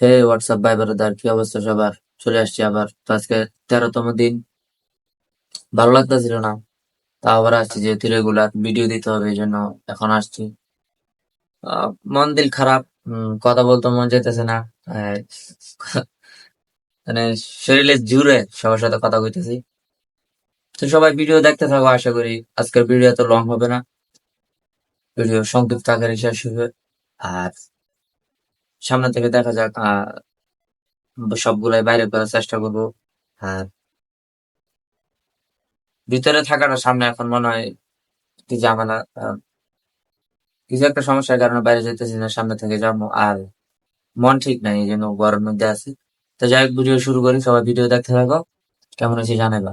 হে WhatsApp ভাই brother কি অবস্থা সবার? চলে আসছি আবার। তো আজকে তেরোতম দিন। ভালো লাগতেছিল না। তা আবার আসছি যেহেতু রেগুলার ভিডিও দিতে হবে, এই জন্য এখন আসছি। মন দিল খারাপ। কথা বলতে মন যেতেছে না। মানে শরীরে জুড়ে সবার সাথে কথা কইতেছি। তো সবাই ভিডিও দেখতে থাকো, আশা করি আজকের ভিডিও এত লং হবে না। ভিডিও সংক্ষিপ্ত আকারে শেষ হবে। আর সামনে থেকে দেখা যাক আহ সবগুলাই বাইরে করার চেষ্টা করব। আর ভিতরে থাকাটা সামনে এখন মনে হয় কি ঝামেলা কিছু একটা সমস্যার কারণে বাইরে যেতেছি না সামনে থেকে যাব। আর মন ঠিক নাই এই জন্য ঘরের মধ্যে আছি। তো যাই হোক ভিডিও শুরু করি সবাই ভিডিও দেখতে থাকো। কেমন হয়েছে জানাবা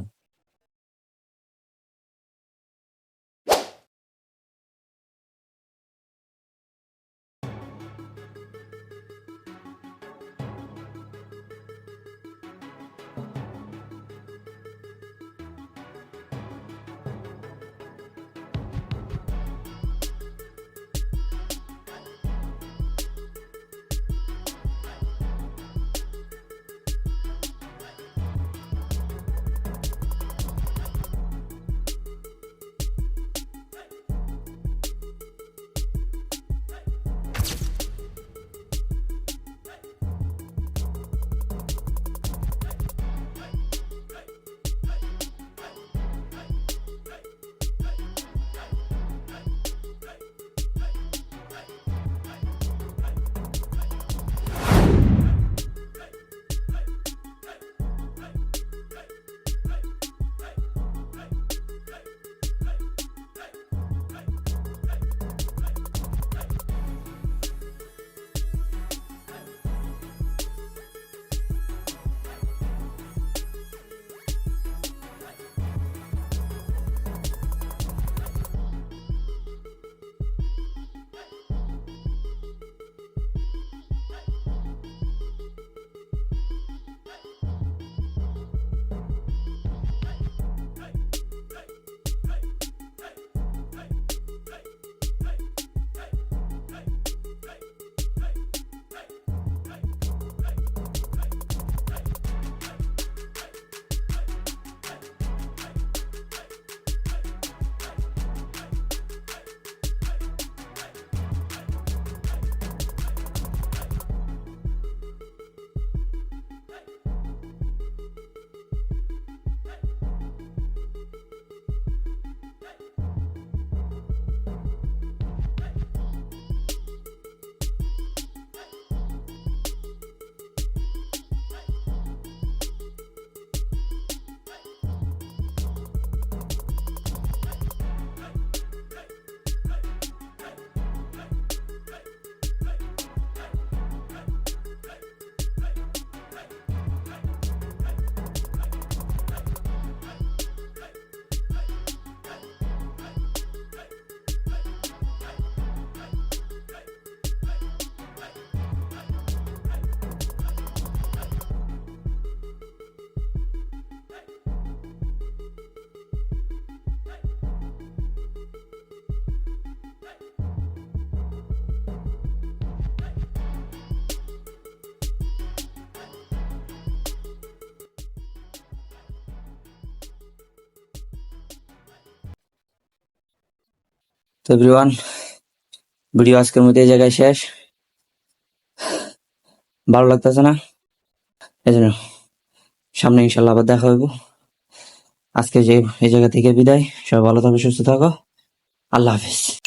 এভরিওয়ান ভিডিও আজকের মধ্যে এই জায়গায় শেষ। ভালো লাগতেছে না? এই জন্য সামনে ইনশাল্লাহ আবার দেখা হইব। আজকে যে এই জায়গা থেকে বিদায়। সবাই ভালো থাকো, সুস্থ থাকো। আল্লাহ হাফিজ।